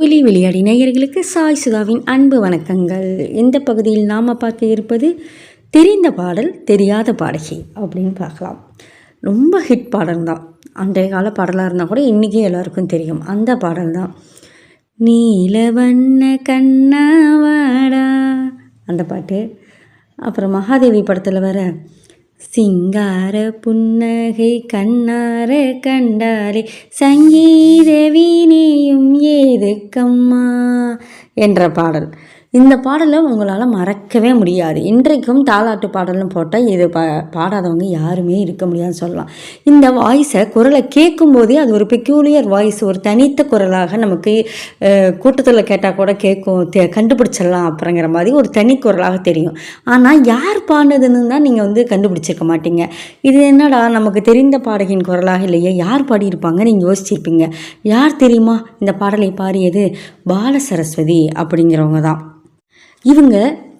புலி விளையாடி நேயர்களுக்கு சாய் சுதாவின் அன்பு வணக்கங்கள். இந்த பகுதியில் நாம் பார்க்க இருப்பது தெரிந்த பாடல் தெரியாத பாடகி அப்படின்னு பார்க்கலாம். ரொம்ப ஹிட் பாடல் தான். அன்றைய கால பாடலாக இருந்தால் கூட இன்றைக்கி எல்லாருக்கும் தெரியும். அந்த பாடல் தான். நீலவண்ண கண்ணாவாடா அந்த பாட்டு. அப்புறம் மகாதேவி படத்தில் வர சிங்கார புன்னகை கண்ணார கண்டாரே சங்கீத இருக்கம்மா என்ற பாடல். இந்த பாடலை உங்களால் மறக்கவே முடியாது. இன்றைக்கும் தாலாட்டு பாடல்னு போட்டால் இது பா பாடாதவங்க யாருமே இருக்க முடியாதுன்னு சொல்லலாம். இந்த வாய்ஸை குரலை கேட்கும்போதே அது ஒரு பெக்யூலியர் வாய்ஸ் ஒரு தனித்த குரலாக நமக்கு கூட்டத்தில் கேட்டால் கூட கேட்கும் தே கண்டுபிடிச்சிடலாம் அப்படிங்கிற மாதிரி ஒரு தனி குரலாக தெரியும். ஆனால் யார் பாடினதுன்னு தான் நீங்கள் வந்து கண்டுபிடிச்சிருக்க மாட்டீங்க. இது என்னடா நமக்கு தெரிந்த பாடகின் குரலாக இல்லையே யார் பாடியிருப்பாங்க? நீங்கள் யோசிச்சிருப்பீங்க. யார் தெரியுமா? இந்த பாடலை பாடியது பால சரஸ்வதி அப்படிங்கிறவங்க தான். இவங்க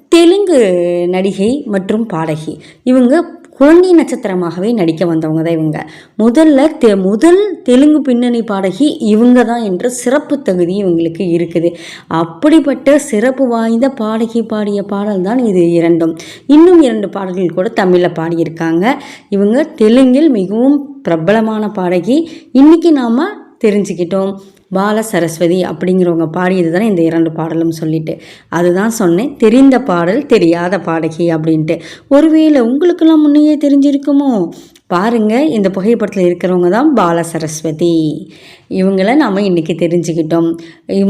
தெலுங்கு நடிகை மற்றும் பாடகி. இவங்க குழந்தை நட்சத்திரமாகவே நடிக்க வந்தவங்க தான் இவங்க. முதல்ல தெ முதல் தெலுங்கு பின்னணி பாடகி இவங்க தான் என்ற சிறப்பு தகுதி இவங்களுக்கு இருக்குது. அப்படிப்பட்ட சிறப்பு வாய்ந்த பாடகி பாடிய பாடல் தான் இது இரண்டும். இன்னும் இரண்டு பாடல்கள் கூட தமிழில் பாடியிருக்காங்க. இவங்க தெலுங்கில் மிகவும் பிரபலமான பாடகி. இன்றைக்கி நாம் தெரிஞ்சுக்கிட்டோம். பால சரஸ்வதி அப்படிங்கிறவங்க பாடியது தான் இந்த இரண்டு பாடலும் சொல்லிட்டு. அதுதான் சொன்னேன் தெரிந்த பாடல் தெரியாத பாடகி அப்படின்ட்டு. ஒருவேளை உங்களுக்கெல்லாம் முன்னையே தெரிஞ்சிருக்குமோ? பாருங்கள் இந்த புகைப்படத்தில் இருக்கிறவங்க தான் பால சரஸ்வதி இவங்கள நாம் இன்றைக்கி தெரிஞ்சுக்கிட்டோம்.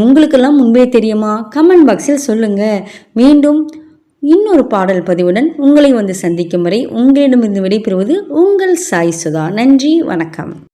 உங்களுக்கெல்லாம் முன்பே தெரியுமா? கமெண்ட் பாக்ஸில் சொல்லுங்கள் மீண்டும் இன்னொரு பாடல் பதிவுடன் உங்களை வந்து சந்திக்கும் வரை உங்களிடமிருந்து விடைபெறுவது உங்கள் சாய் சுதா. நன்றி வணக்கம்.